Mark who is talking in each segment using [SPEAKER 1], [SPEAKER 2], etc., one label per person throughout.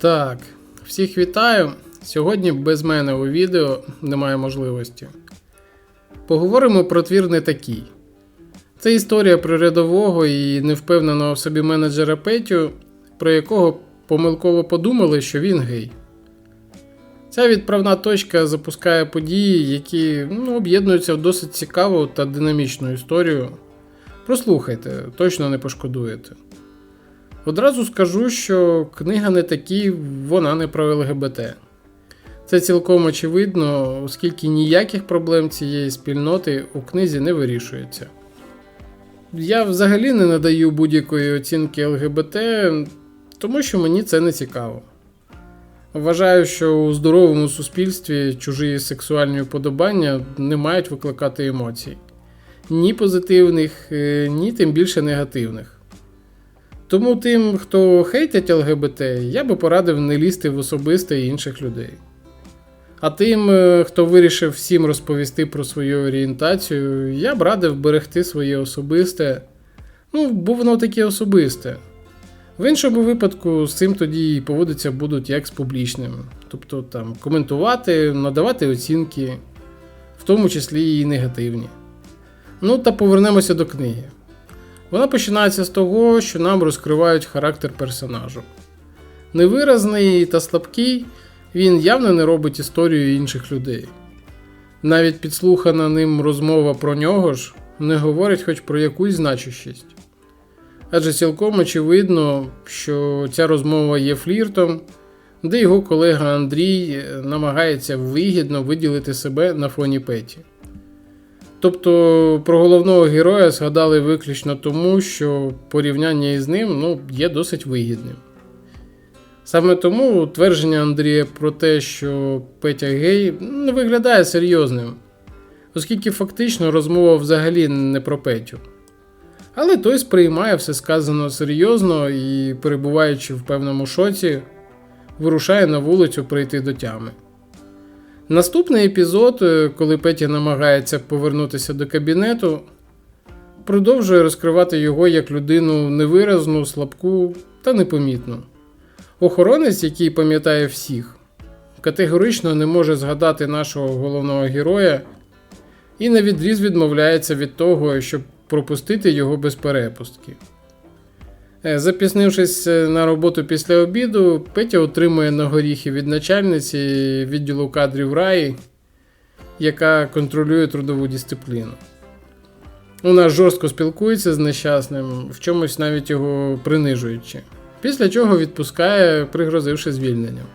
[SPEAKER 1] Так, всіх вітаю. Сьогодні без мене у відео немає можливості. Поговоримо про твір не такий. Це історія про рядового і невпевненого в собі менеджера Петю, про якого помилково подумали, що він гей. Ця відправна точка запускає події, які ну, об'єднуються в досить цікаву та динамічну історію. Прослухайте, точно не пошкодуєте. Одразу скажу, що книга не такі, вона не про ЛГБТ. Це цілком очевидно, оскільки ніяких проблем цієї спільноти у книзі не вирішується. Я взагалі не надаю будь-якої оцінки ЛГБТ, тому що мені це не цікаво. Вважаю, що у здоровому суспільстві чужі сексуальні вподобання не мають викликати емоцій. Ні позитивних, е, ні тим більше негативних. Тому тим, хто хейтять ЛГБТ, я би порадив не лізти в особисте інших людей. А тим, е, хто вирішив всім розповісти про свою орієнтацію, я б радив берегти своє особисте. Ну, бо воно таке особисте. В іншому випадку з цим тоді і поводитися будуть як з публічним. Тобто там коментувати, надавати оцінки, в тому числі і негативні. Ну та повернемося до книги. Вона починається з того, що нам розкривають характер персонажу. Невиразний та слабкий, він явно не робить історію інших людей. Навіть підслухана ним розмова про нього ж не говорить хоч про якусь значущість. Адже цілком очевидно, що ця розмова є фліртом, де його колега Андрій намагається вигідно виділити себе на фоні Петі. Тобто про головного героя згадали виключно тому, що порівняння із ним ну, є досить вигідним. Саме тому твердження Андрія про те, що Петя гей, не виглядає серйозним, оскільки фактично розмова взагалі не про Петю. Але той сприймає все сказано серйозно і, перебуваючи в певному шоці, вирушає на вулицю прийти до тями. Наступний епізод, е, коли Петя намагається повернутися до кабінету, продовжує розкривати його як людину невиразну, слабку та непомітну. Охоронець, який пам'ятає всіх, категорично не може згадати нашого головного героя і на відріз відмовляється від того, щоб пропустити його без перепустки. Е, Запіснившись е, на роботу після обіду, Петя отримує на горіхи від начальниці відділу кадрів Раї, яка контролює трудову дисципліну. Вона жорстко спілкується з нещасним, в чомусь навіть його принижуючи, після чого відпускає, пригрозивши звільненням.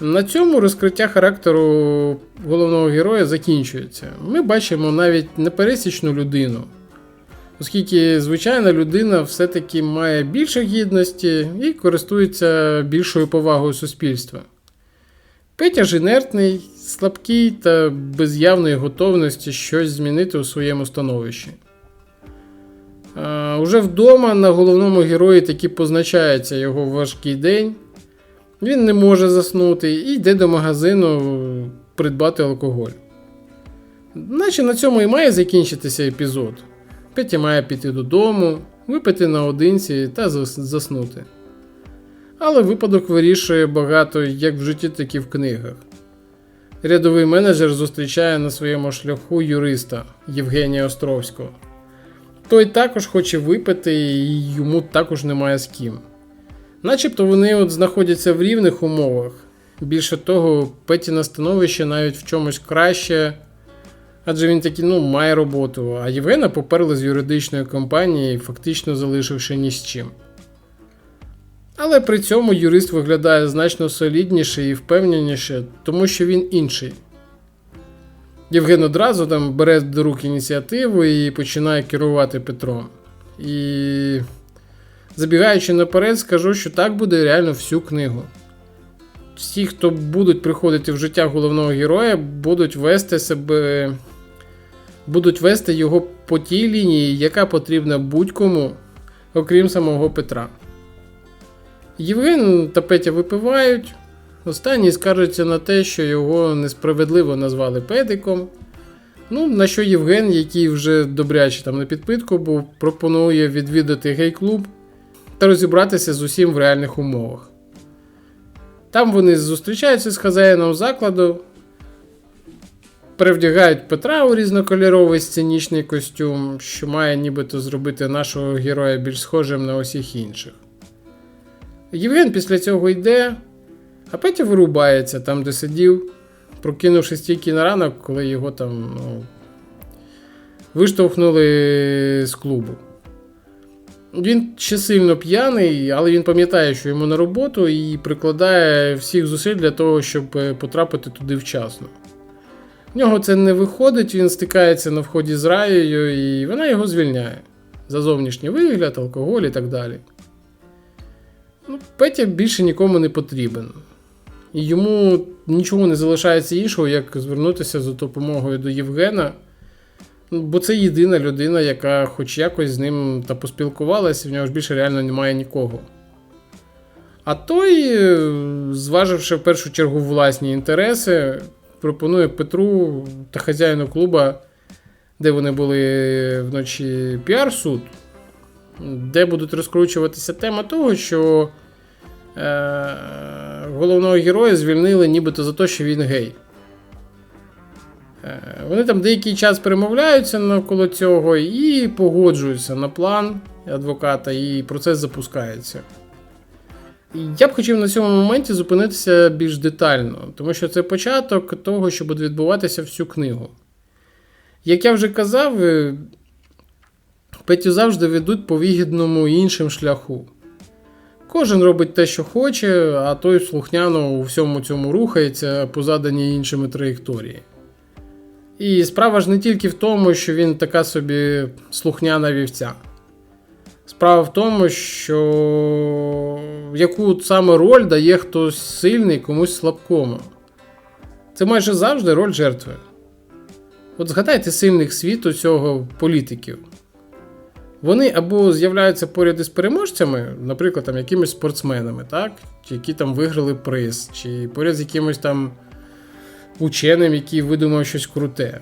[SPEAKER 1] На цьому розкриття характеру головного героя закінчується. Ми бачимо навіть непересічну людину, оскільки звичайна людина все-таки має більше гідності і користується більшою повагою суспільства. Петя ж інертний, слабкий та без явної готовності щось змінити у своєму становищі. А, Уже вдома на головному герої таки позначається його важкий день. Він не може заснути і йде до магазину придбати алкоголь. Наче на цьому і має закінчитися епізод. Петя має піти додому, випити наодинці та заснути. Але випадок вирішує багато як в житті, так і в книгах. Рядовий менеджер зустрічає на своєму шляху юриста Євгенія Островського. Той також хоче випити, і йому також немає з ким. Начебто вони от знаходяться в рівних умовах. Більше того, Петіне становище навіть в чомусь краще, адже він таки ну, має роботу, а Євгена поперли з юридичної компанії, фактично залишивши ні з чим. Але при цьому юрист виглядає значно солідніше і впевненіше, тому що він інший. Євген одразу там бере до рук ініціативу і починає керувати Петром. І забігаючи наперед, скажу, що так буде реально всю книгу. Всі, хто будуть приходити в життя головного героя, будуть вести себе, будуть вести його по тій лінії, яка потрібна будь-кому, окрім самого Петра. Євген та Петя випивають. Останній скаржиться на те, що його несправедливо назвали педиком. Ну, на що Євген, який вже добряче там на підпитку був, пропонує відвідати гей-клуб та розібратися з усім в реальних умовах. Там вони зустрічаються з хазяїном закладу, перевдягають Петра у різнокольоровий сценічний костюм, що має нібито зробити нашого героя більш схожим на усіх інших. Євген після цього йде, а Петя вирубається там, де сидів, прокинувшись тільки на ранок, коли його там ну, виштовхнули з клубу. Він ще сильно п'яний, але він пам'ятає, що йому на роботу і прикладає всіх зусиль для того, щоб е, потрапити туди вчасно. В нього це не виходить, він стикається на вході з раєю, і вона його звільняє за зовнішній вигляд, алкоголь і так далі. Ну, Петя більше нікому не потрібен. І йому нічого не залишається іншого, як звернутися за допомогою до Євгена. Ну, Бо це єдина людина, яка хоч якось з ним та поспілкувалася, в нього ж більше реально немає нікого. А той, е, зваживши в першу чергу власні інтереси, пропонує Петру та хазяїну клуба, де вони були вночі піар-суд, де будуть розкручуватися тема того, що е- головного героя звільнили нібито за те, що він гей. Е, Вони там деякий час перемовляються навколо цього і погоджуються на план адвоката, і процес запускається. Я б хотів на цьому моменті зупинитися більш детально, тому що це початок того, що буде відбуватися всю книгу. Як я вже казав, е, Петю завжди ведуть по вигідному іншим шляху. Кожен робить те, що хоче, а той слухняно у всьому цьому рухається по заданій іншими траєкторії. І справа ж не тільки в тому, що він така собі слухняна вівця. Справа в тому, що яку саме роль дає хтось сильний комусь слабкому. Це майже завжди роль жертви. От згадайте сильних світу цього політиків. Вони або з'являються поряд із переможцями, наприклад, там, якимись спортсменами, так? чи які там виграли приз, чи поряд з якимось там ученим, який видумав щось круте.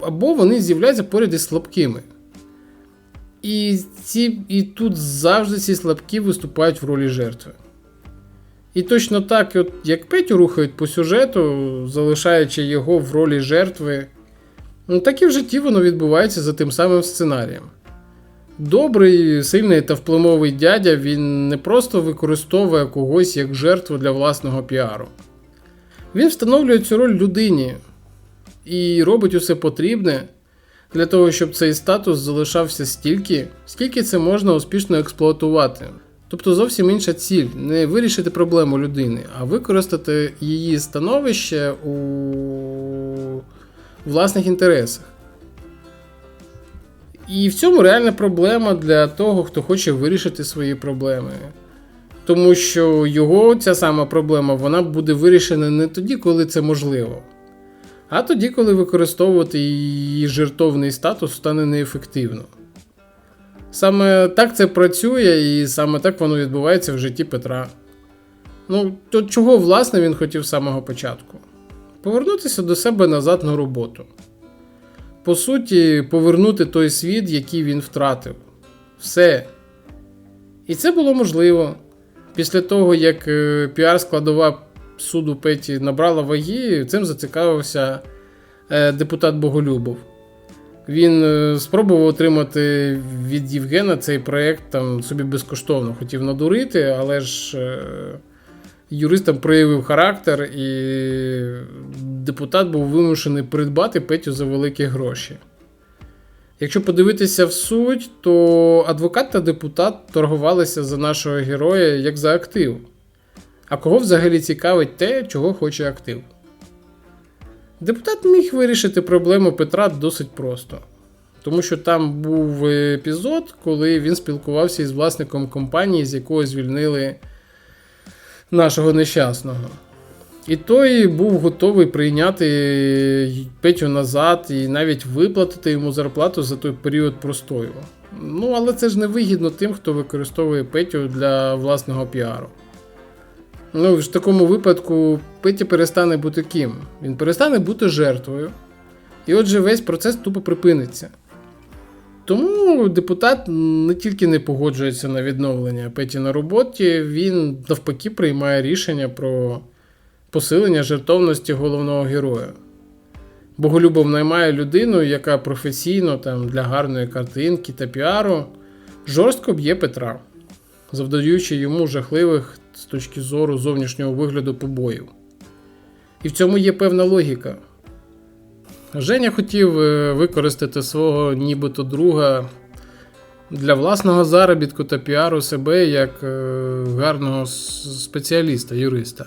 [SPEAKER 1] Або вони з'являються поряд із слабкими. І, ці, і тут завжди ці слабкі виступають в ролі жертви. І точно так, от, як Петю рухають по сюжету, залишаючи його в ролі жертви, ну, так і в житті воно відбувається за тим самим сценарієм. Добрий, сильний та впливовий дядя він не просто використовує когось як жертву для власного піару. Він встановлює цю роль людині і робить усе потрібне для того, щоб цей статус залишався стільки, скільки це можна успішно експлуатувати. Тобто зовсім інша ціль не вирішити проблему людини, а використати її становище у власних інтересах. І в цьому реальна проблема для того, хто хоче вирішити свої проблеми. Тому що його ця сама проблема вона буде вирішена не тоді, коли це можливо, а тоді, коли використовувати її жертовний статус стане неефективно. Саме так це працює, і саме так воно відбувається в житті Петра. Ну, то чого, власне, він хотів з самого початку? Повернутися до себе назад на роботу. По суті, повернути той світ, який він втратив. Все. І це було можливо. Після того, як е, піар-складова суду Петі набрала ваги, цим зацікавився е, депутат Боголюбов. Він е, спробував отримати від Євгена цей проєкт там собі безкоштовно хотів надурити, але ж юрист там проявив характер, і депутат був вимушений придбати Петю за великі гроші. Якщо подивитися в суть, то адвокат та депутат торгувалися за нашого героя як за актив. А кого взагалі цікавить те, чого хоче актив? Депутат міг вирішити проблему Петра досить просто. Тому що там був епізод, коли він спілкувався із власником компанії, з якої звільнили нашого нещасного. І той був готовий прийняти Петю назад і навіть виплатити йому зарплату за той період простою. Ну, але це ж не вигідно тим, хто використовує Петю для власного піару. Ну, в такому випадку Петя перестане бути ким? Він перестане бути жертвою. І отже, весь процес тупо припиниться. Тому депутат не тільки не погоджується на відновлення Петі на роботі, він навпаки приймає рішення про посилення жертовності головного героя. Боголюбов наймає людину, яка професійно там, для гарної картинки та піару жорстко б'є Петра, завдаючи йому жахливих з точки зору зовнішнього вигляду побоїв. І в цьому є певна логіка. Женя хотів е, використати свого нібито друга для власного заробітку та піару себе як е, гарного спеціаліста, юриста.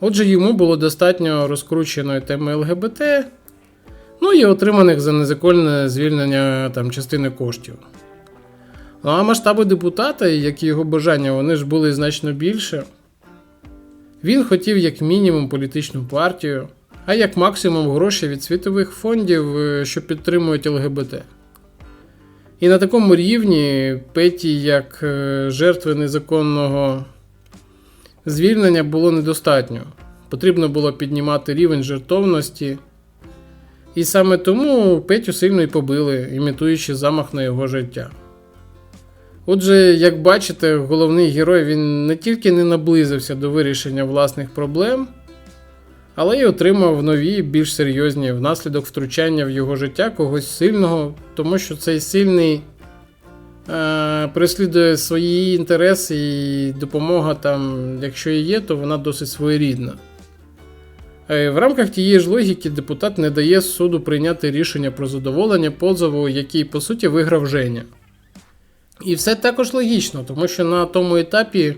[SPEAKER 1] Отже, йому було достатньо розкрученої теми ЛГБТ, ну і отриманих за незаконне звільнення там, частини коштів. Ну, а масштаби депутата, як і його бажання, вони ж були значно більше. Він хотів як мінімум політичну партію, а як максимум гроші від світових фондів, е, що підтримують ЛГБТ. І на такому рівні Петі, як е, жертви незаконного звільнення, було недостатньо. Потрібно було піднімати рівень жертовності. І саме тому Петю сильно і побили, імітуючи замах на його життя. Отже, як бачите, головний герой він не тільки не наблизився до вирішення власних проблем, але й отримав нові, більш серйозні внаслідок втручання в його життя когось сильного, тому що цей сильний е, переслідує свої інтереси і допомога там, якщо і є, то вона досить своєрідна. Е, В рамках тієї ж логіки депутат не дає суду прийняти рішення про задоволення позову, який по суті виграв Женя. І все також логічно, тому що на тому етапі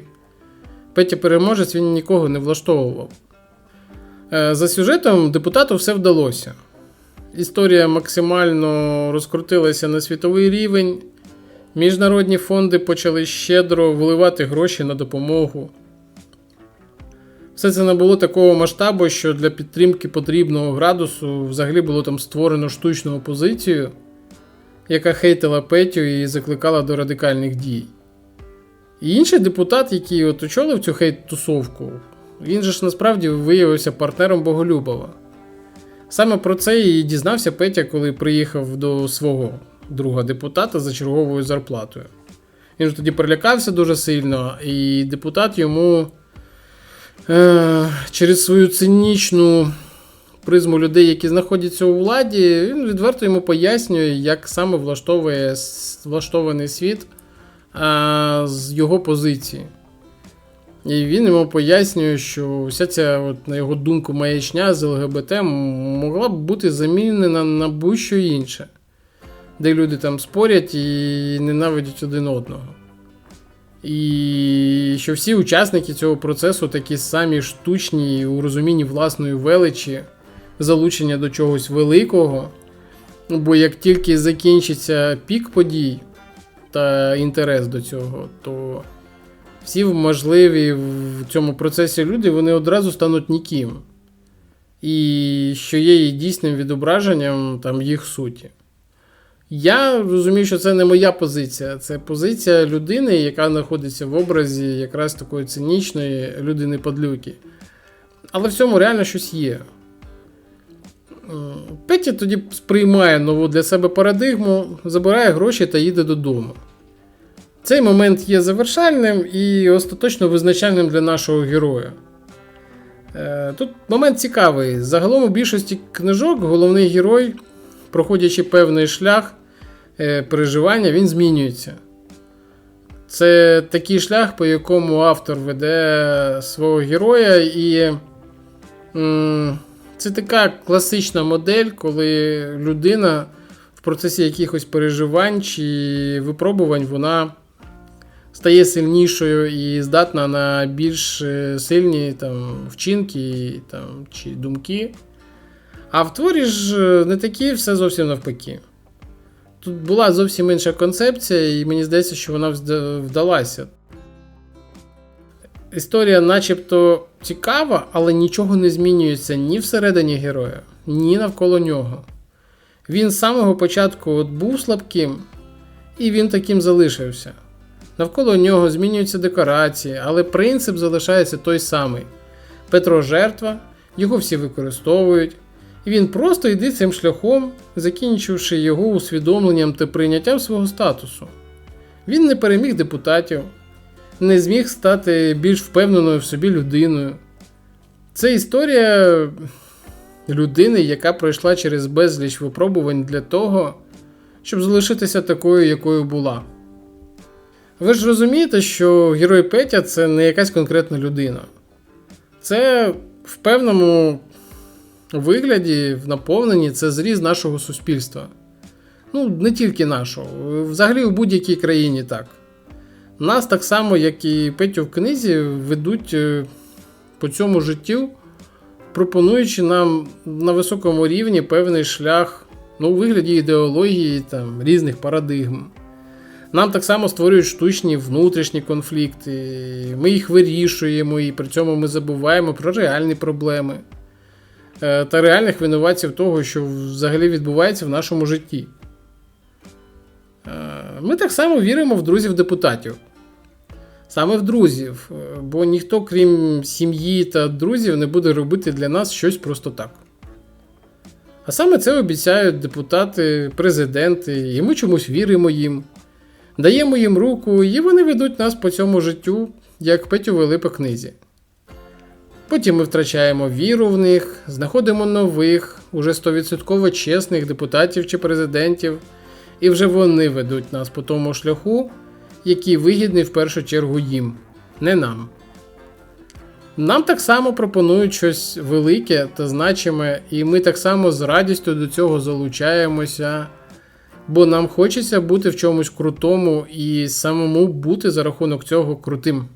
[SPEAKER 1] Петя переможець він нікого не влаштовував. Е, За сюжетом депутату все вдалося. Історія максимально розкрутилася на світовий рівень. Міжнародні фонди почали щедро вливати гроші на допомогу. Все це набуло такого масштабу, що для підтримки потрібного градусу взагалі було там створено штучну опозицію, яка хейтила Петю і закликала до радикальних дій. І інший депутат, який от очолив цю хейт-тусовку, він же ж насправді виявився партнером Боголюбова. Саме про це і дізнався Петя, коли приїхав до свого друга депутата за черговою зарплатою. Він ж тоді перелякався дуже сильно, і депутат йому е, через свою цинічну призму людей, які знаходяться у владі, він відверто йому пояснює, як саме влаштовує влаштований світ а, з його позиції. І він йому пояснює, що вся ця, от, на його думку, маячня з ЛГБТ могла б бути замінена на будь-що інше, де люди там спорять і ненавидять один одного. І що всі учасники цього процесу такі самі штучні у розумінні власної величі, залучення до чогось великого. Бо як тільки закінчиться пік подій та інтерес до цього, то всі можливі в цьому процесі люди вони одразу стануть ніким. І що є і дійсним відображенням там їх суті. Я розумію, що це не моя позиція, це позиція людини, яка знаходиться в образі якраз такої цинічної людини падлюки. Але в цьому реально щось є. М, Петя тоді сприймає нову для себе парадигму, забирає гроші та їде додому. Цей момент є завершальним і остаточно визначальним для нашого героя. Е, Тут момент цікавий. Загалом у більшості книжок головний герой, проходячи певний шлях е, переживання, він змінюється. Це такий шлях, по якому автор веде свого героя, і це така класична модель, коли людина в процесі якихось переживань чи випробувань вона стає сильнішою і здатна на більш е, сильні там, вчинки там, чи думки. А в творі ж е, не такі, все зовсім навпаки. Тут була зовсім інша концепція, і мені здається, що вона вдалася. Історія начебто цікава, але нічого не змінюється ні всередині героя, ні навколо нього. Він з самого початку от був слабким, і він таким залишився. Навколо нього змінюються декорації, але принцип залишається той самий. Петро жертва, його всі використовують, і він просто йде цим шляхом, закінчивши його усвідомленням та прийняттям свого статусу. Він не переміг депутатів, не зміг стати більш впевненою в собі людиною. Це історія людини, яка пройшла через безліч випробувань для того, щоб залишитися такою, якою була. Ви ж розумієте, що герой Петя це не якась конкретна людина. Це в певному вигляді, в наповненні, це зріз нашого суспільства. Ну, не тільки нашого, взагалі у будь-якій країні так. Нас так само, як і Петю в книзі, ведуть е, по цьому життю, пропонуючи нам на високому рівні певний шлях ну, у вигляді ідеології там, різних парадигм. Нам так само створюють штучні внутрішні конфлікти, ми їх вирішуємо, і при цьому ми забуваємо про реальні проблеми е, та реальних винуватців того, що взагалі відбувається в нашому житті. Е, ми так само віримо в друзів-депутатів. Саме в друзів, е, бо ніхто, крім сім'ї та друзів, не буде робити для нас щось просто так. А саме це обіцяють депутати, президенти, і ми чомусь віримо їм, даємо їм руку, і вони ведуть нас по цьому життю, як Петю вели по книзі. Потім ми втрачаємо віру в них, знаходимо нових, уже 100% чесних депутатів чи президентів, і вже вони ведуть нас по тому шляху, який вигідний в першу чергу їм, не нам. Нам так само пропонують щось велике та значиме, і ми так само з радістю до цього залучаємося, бо нам хочеться бути в чомусь крутому і самому бути за рахунок цього крутим.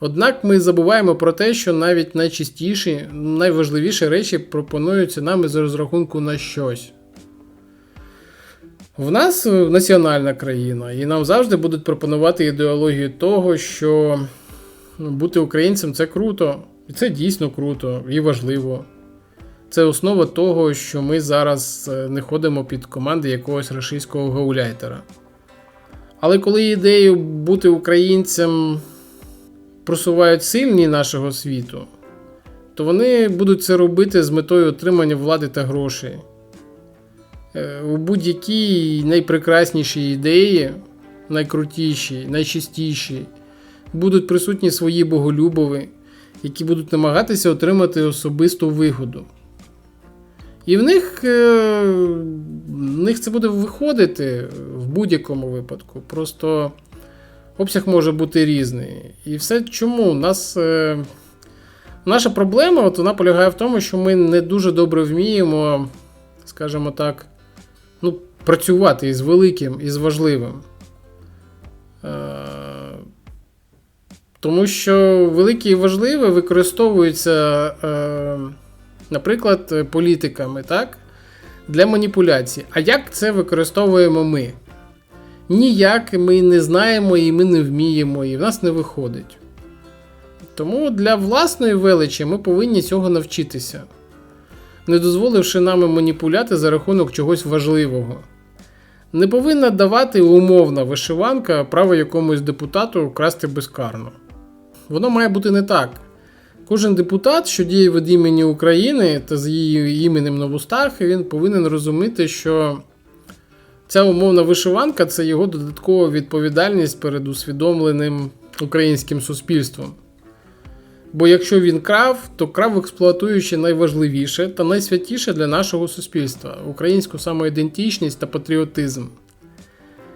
[SPEAKER 1] Однак ми забуваємо про те, що навіть найчистіші, найважливіші речі пропонуються нам із розрахунку на щось. В нас національна країна, і нам завжди будуть пропонувати ідеологію того, що бути українцем це круто, і це дійсно круто і важливо. Це основа того, що ми зараз е, не ходимо під команди якогось рашистського гауляйтера. Але коли ідею бути українцем просувають сильні нашого світу, то вони будуть це робити з метою отримання влади та грошей. Е, у будь-якій найпрекраснішій ідеї, найкрутіші, найчистіші, будуть присутні свої боголюбови, які будуть намагатися отримати особисту вигоду. І в них е, в них це буде виходити в будь-якому випадку. Просто обсяг може бути різний. І все чому? У нас. Е, наша проблема от вона полягає в тому, що ми не дуже добре вміємо, скажімо так, ну, працювати із великим, із важливим. Е, тому що велике і важливе використовується, е, наприклад, політиками так? для маніпуляцій. А як це використовуємо ми? Ніяк ми не знаємо і ми не вміємо, і в нас не виходить. Тому для власної величі ми повинні цього навчитися не дозволивши нами маніпуляти за рахунок чогось важливого. Не повинна давати умовна вишиванка право якомусь депутату красти безкарно. Воно має бути не так. Кожен депутат, що діє від імені України та з її іменем на вустах, він повинен розуміти, що ця умовна вишиванка це його додаткова відповідальність перед усвідомленим українським суспільством. Бо якщо він крав, то крав експлуатуючи найважливіше та найсвятіше для нашого суспільства українську самоідентичність та патріотизм.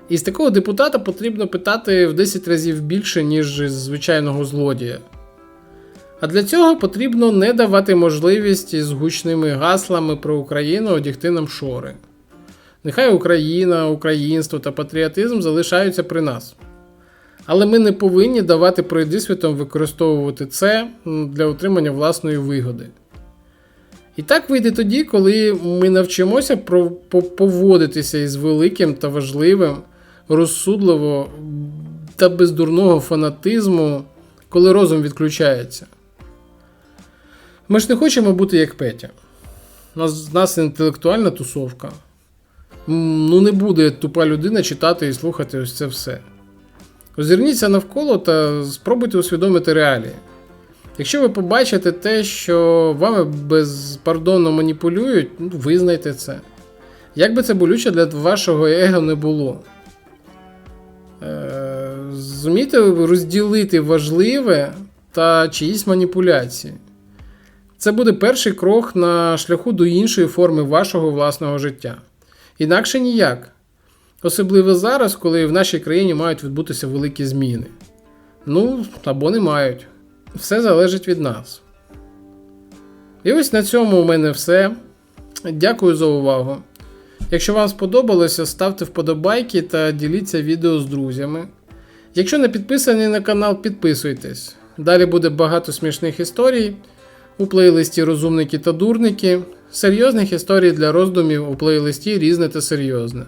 [SPEAKER 1] І з такого депутата потрібно питати в 10 разів більше, ніж з звичайного злодія. А для цього потрібно не давати можливість з гучними гаслами про Україну одягти нам шори. Нехай Україна, українство та патріотизм залишаються при нас. Але ми не повинні давати пройдисвітом використовувати це для отримання власної вигоди. І так вийде тоді, коли ми навчимося поводитися із великим та важливим, розсудливо та без дурного фанатизму, коли розум відключається. Ми ж не хочемо бути як Петя. У нас, нас інтелектуальна тусовка. Ну, не буде тупа людина читати і слухати ось це все. Озирніться навколо та спробуйте усвідомити реалії. Якщо ви побачите те, що вами безпардонно маніпулюють, ну, визнайте це. Як би це болюче для вашого его не було. Е, Зумійте розділити важливе та чиїсь маніпуляції. Це буде перший крок на шляху до іншої форми вашого власного життя. Інакше ніяк. Особливо зараз, коли в нашій країні мають відбутися великі зміни. Ну, або не мають. Все залежить від нас. І ось на цьому у мене все. Дякую за увагу. Якщо вам сподобалося, ставте вподобайки та діліться відео з друзями. Якщо не підписані на канал, підписуйтесь. Далі буде багато смішних історій у плейлисті Розумники та дурники, серйозних історій для роздумів у плейлисті Різне та серйозне.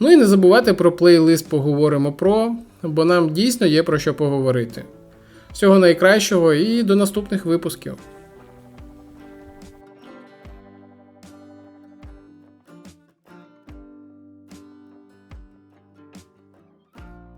[SPEAKER 1] Ну і не забувайте про плейлист Поговоримо про, бо нам дійсно є про що поговорити. Всього найкращого і до наступних випусків.